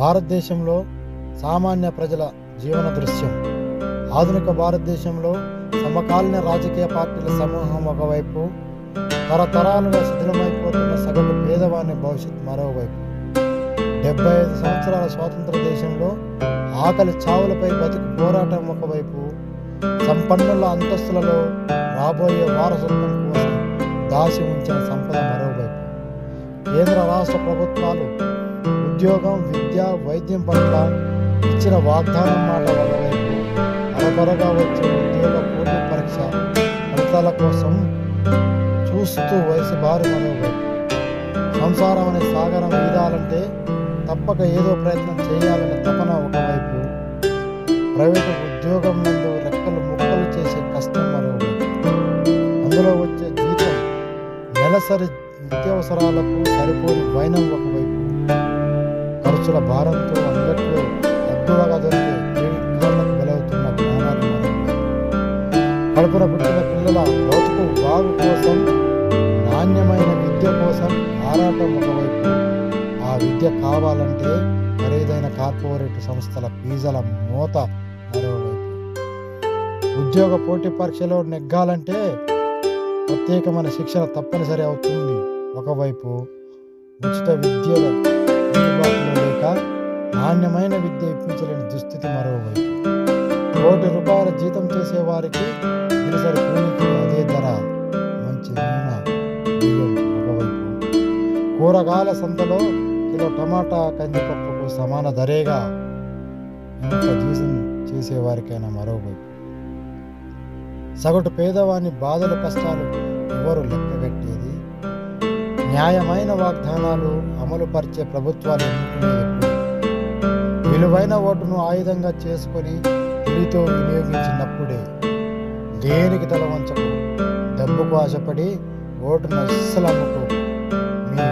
భారతదేశంలో సామాన్య ప్రజల జీవన దృశ్యం. ఆధునిక భారతదేశంలో సమకాలీన రాజకీయ పార్టీల సమూహం ఒకవైపు తరతరాలుగా శిథిలమైపోతున్న సగటు పేదవాని భవిష్యత్ మరోవైపు. డెబ్బై ఐదు సంవత్సరాల స్వాతంత్ర దేశంలో ఆకలి చావులపై బతుకు పోరాటం ఒకవైపు సంపన్నుల అంతస్తులలో రాబోయే వారసత్వం కోసం దాసి ఉంచిన సంపద మరోవైపు. కేంద్ర రాష్ట్ర ప్రభుత్వాలు ఉద్యోగం విద్య వైద్యం పట్ల ఇచ్చిన వాగ్దానం మాట ఒకవైపు అరబరగా వచ్చే ఉద్యోగ పోటీ పరీక్ష ఫలితాల కోసం చూస్తూ వయసు బారి మనోవైపు సంసారం అనే సాగరం ఈదాలంటే తప్పక ఏదో ప్రయత్నం చేయాలనే తపన ఒకవైపు ప్రైవేటు ఉద్యోగం నందు రెక్కలు ముక్కలు చేసే కష్టం మరోవైపు అందులో వచ్చే జీతం నెలసరి నిత్యావసరాలకు సరిపోని వైనం ఒకవైపు. ఖర్చుల భారంతో అందరిలో అద్దువగా జరిగే క్రెడిట్ కార్డులకు బలవుతున్న ప్రాణాలు కడుపున పుట్టిన పిల్లల బ్రతుకు బాగు కోసం నాణ్యమైన విద్య కోసం ఆరాటం ఒకవైపు. ఆ విద్య కావాలంటే ఖరీదైన కార్పొరేట్ సంస్థల ఫీజుల మోత మరోవైపు. ఉద్యోగ పోటీ పరీక్షలో నెగ్గాలంటే ప్రత్యేకమైన శిక్షణ తప్పనిసరి అవుతుంది. ఒకవైపు ఉచిత విద్యలో అందుబాటులో లేక నాణ్యమైన విద్య ఇప్పించలేని దుస్థితి మరోవైపు కోటి రూపాయల జీతం చేసేవారికి దినసరి కూలికి అదే ధర. మంచి నూనె బియ్యం ఒకవైపు. కూరగాయల సంతలో కిలో టమాటా కందిపప్పుకు సమాన ధరేగా ఇంత జీతం చేసేవారికైనా మరోవైపు. సగటు పేదవాని బాధలు కష్టాలు ఎవరు లెక్క న్యాయమైన వాగ్దానాలు అమలుపరిచే ప్రభుత్వాలు ఎన్నుకునేది విలువైన ఓటును ఆయుధంగా చేసుకొని తెలివితో వినియోగించినప్పుడే దేనికి తల వంచకు? డబ్బుకు ఆశపడి ఓటును అస్సలు అమ్ముకో మీ